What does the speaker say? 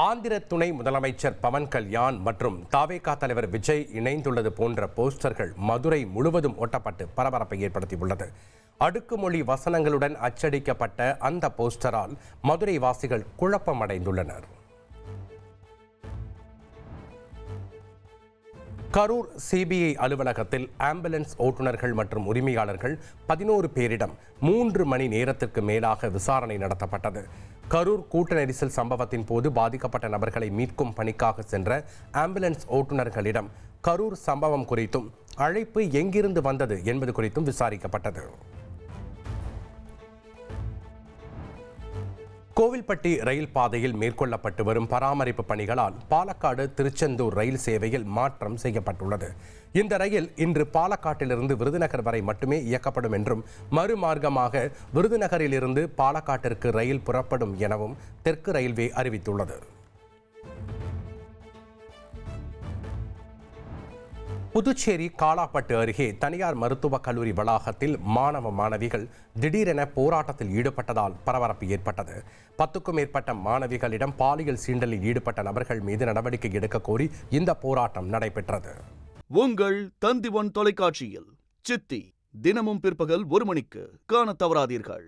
ஆந்திர துணை முதலமைச்சர் பவன் கல்யாண் மற்றும் தாவேகா தலைவர் விஜய் இணைந்துள்ளது போன்ற போஸ்டர்கள் மதுரை முழுவதும் ஒட்டப்பட்டு பரபரப்பை ஏற்படுத்தியுள்ளது. அடுக்குமொழி வசனங்களுடன் அச்சடிக்கப்பட்ட அந்த போஸ்டரால் மதுரை வாசிகள் குழப்பமடைந்துள்ளனர். கரூர் சிபிஐ அலுவலகத்தில் ஆம்புலன்ஸ் ஓட்டுநர்கள் மற்றும் உரிமையாளர்கள் பதினோரு பேரிடம் மூன்று மணி நேரத்திற்கு மேலாக விசாரணை நடத்தப்பட்டது. கரூர் கூட்ட நெரிசல் சம்பவத்தின் போது பாதிக்கப்பட்ட நபர்களை மீட்கும் பணிக்காக சென்ற ஆம்புலன்ஸ் ஓட்டுநர்களிடம் கரூர் சம்பவம் குறித்தும் அழைப்பு எங்கிருந்து வந்தது என்பது குறித்தும் விசாரிக்கப்பட்டது. கோவில்பட்டி ரயில் பாதையில் மேற்கொள்ளப்பட்டு வரும் பராமரிப்பு பணிகளால் பாலக்காடு திருச்செந்தூர் ரயில் சேவையில் மாற்றம் செய்யப்பட்டுள்ளது. இந்த ரயில் இன்று பாலக்காட்டிலிருந்து விருதுநகர் வரை மட்டுமே இயக்கப்படும் என்றும் மறுமார்க்கமாக விருதுநகரிலிருந்து பாலக்காட்டிற்கு ரயில் புறப்படும் எனவும் தெற்கு ரயில்வே அறிவித்துள்ளது. புதுச்சேரி காலாப்பட்டு அருகே தனியார் மருத்துவக் கல்லூரி வளாகத்தில் மாணவ மாணவிகள் திடீரென போராட்டத்தில் ஈடுபட்டதால் பரபரப்பு ஏற்பட்டது. பத்துக்கும் மேற்பட்ட மாணவிகளிடம் பாலியல் சீண்டலில் ஈடுபட்ட நபர்கள் மீது நடவடிக்கை எடுக்க கோரி இந்த போராட்டம் நடைபெற்றது. உங்கள் தந்திவன் தொலைக்காட்சியில் சித்தி தினமும் பிற்பகல் ஒரு மணிக்கு காண தவறாதீர்கள்.